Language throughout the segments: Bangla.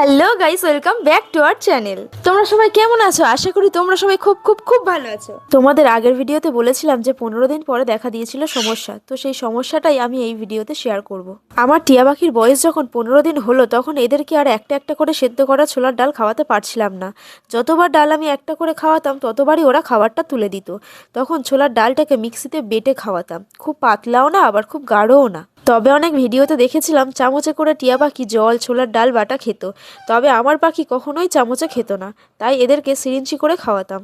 Hello guys, welcome back to our channel. তোমরা সবাই কেমন আছো? আশা করি তোমরা সবাই খুব খুব খুব ভালো আছো। তোমাদের আগের ভিডিওতে বলেছিলাম যে পনেরো দিন পরে দেখা দিয়েছিল সমস্যা। তো সেই সমস্যাটাই আমি এই ভিডিওতে শেয়ার করব। আমার টিয়া পাখির বয়স যখন পনেরো দিন হলো, তখন এদেরকে আর একটা একটা করে সেদ্ধ করা ছোলার ডাল খাওয়াতে পারছিলাম না। যতবার ডাল আমি একটা করে খাওয়াতাম, ততবারই ওরা খাবারটা তুলে দিত। তখন ছোলার ডালটাকে মিক্সিতে বেটে খাওয়াতাম। খুব পাতলাও না, আবার খুব গাঢ়ও না। তবে অনেক ভিডিওতে দেখেছিলাম চামচে করে টিয়া পাখি জল, ছোলার ডাল, বাটা খেত। তবে আমার পাখি কখনোই চামচে খেত না, তাই এদেরকে সিরিঞ্চি করে খাওয়াতাম।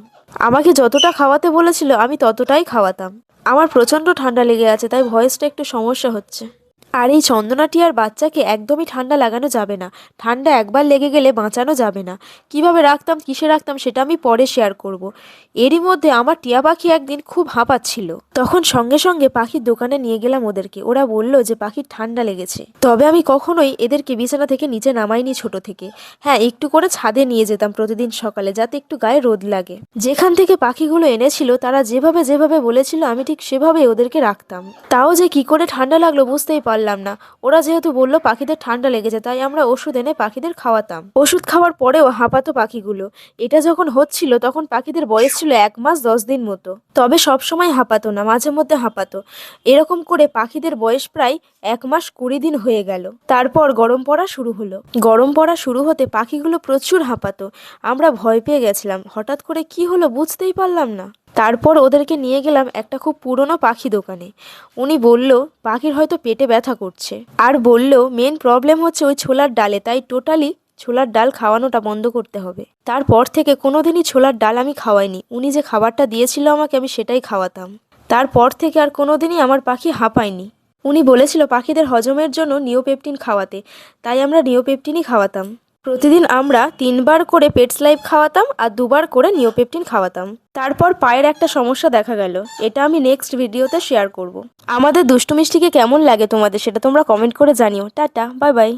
আমাকে যতটা খাওয়াতে বলেছিল আমি ততটাই খাওয়াতাম। আমার প্রচণ্ড ঠান্ডা লেগে আছে, তাই ভয়েসটা একটু সমস্যা হচ্ছে। আর এই চন্দনা টিয়ার বাচ্চাকে একদমই ঠান্ডা লাগানো যাবে না। ঠান্ডা একবার লেগে গেলে বাঁচানো যাবে না। কীভাবে রাখতাম, কিসে রাখতাম, সেটা আমি পরে শেয়ার করব। এরই মধ্যে আমার টিয়া পাখি একদিন খুব হাঁপাচ্ছিল। তখন সঙ্গে সঙ্গে পাখির দোকানে নিয়ে গেলাম ওদেরকে। ওরা বলল যে পাখির ঠান্ডা লেগেছে। তবে আমি কখনোই এদেরকে বিছানা থেকে নিচে নামাইনি ছোট থেকে। হ্যাঁ একটু করে ছাদে নিয়ে যেতাম প্রতিদিন সকালে যাতে একটু গায়ে রোদ লাগে। যেখান থেকে পাখিগুলো এনেছিল, তারা যেভাবে যেভাবে বলেছিল, আমি ঠিক সেভাবে ওদেরকে রাখতাম। তাও যে কি করে ঠান্ডা লাগল বুঝতেই পারলাম না। ওরা যেহেতু বলল পাখিদের ঠান্ডা লেগেছে, তাই আমরা ওষুধ এনে পাখিদের খাওয়াতাম। ওষুধ খাওয়ার পরেও হাঁপাতো পাখিগুলো। এটা যখন হচ্ছিল, তখন পাখিদের বয়স ছিল এক মাস দশ দিন মতো। তবে সব সময় হাঁপাতো না, মাঝে মধ্যে হাঁপাতো। এরকম করে পাখিদের বয়স প্রায় এক মাস কুড়ি দিন হয়ে গেল। তারপর গরম পড়া শুরু হলো। গরম পড়া শুরু হতে পাখিগুলো প্রচুর হাঁপাতো। আমরা ভয় পেয়ে গেছিলাম। হঠাৎ করে কি হলো বুঝতেই পারলাম না। তারপর ওদেরকে নিয়ে গেলাম একটা খুব পুরনো পাখি দোকানে। উনি বলল, পাখির হয়তো পেটে ব্যথা করছে। আর বলল মেন প্রবলেম হচ্ছে ওই ছোলার ডালে, তাই টোটালি ছোলার ডাল খাওয়ানোটা বন্ধ করতে হবে। তারপর থেকে কোনোদিনই ছোলার ডাল আমি খাওয়াইনি। উনি যে খাবারটা দিয়েছিল আমাকে, আমি সেটাই খাওয়াতাম। তারপর থেকে আর কোনোদিনই আমার পাখি হাঁপায়নি। উনি বলেছিল, পাখিদের হজমের জন্য নিওপেপটিন খাওয়াতে। তাই আমরা নিওপেপটিনই খাওয়াতাম। প্রতিদিন আমরা তিনবার করে পেটস লাইভ খাওয়াতাম আর দুবার করে নিওপেপটিন খাওয়াতাম। তারপর পায়ের একটা সমস্যা দেখা গেল। এটা আমি নেক্সট ভিডিওতে শেয়ার করব। আমাদের দুষ্টু মিষ্টিকে কেমন লাগে তোমাদের সেটা তোমরা কমেন্ট করে জানিও। Tata bye bye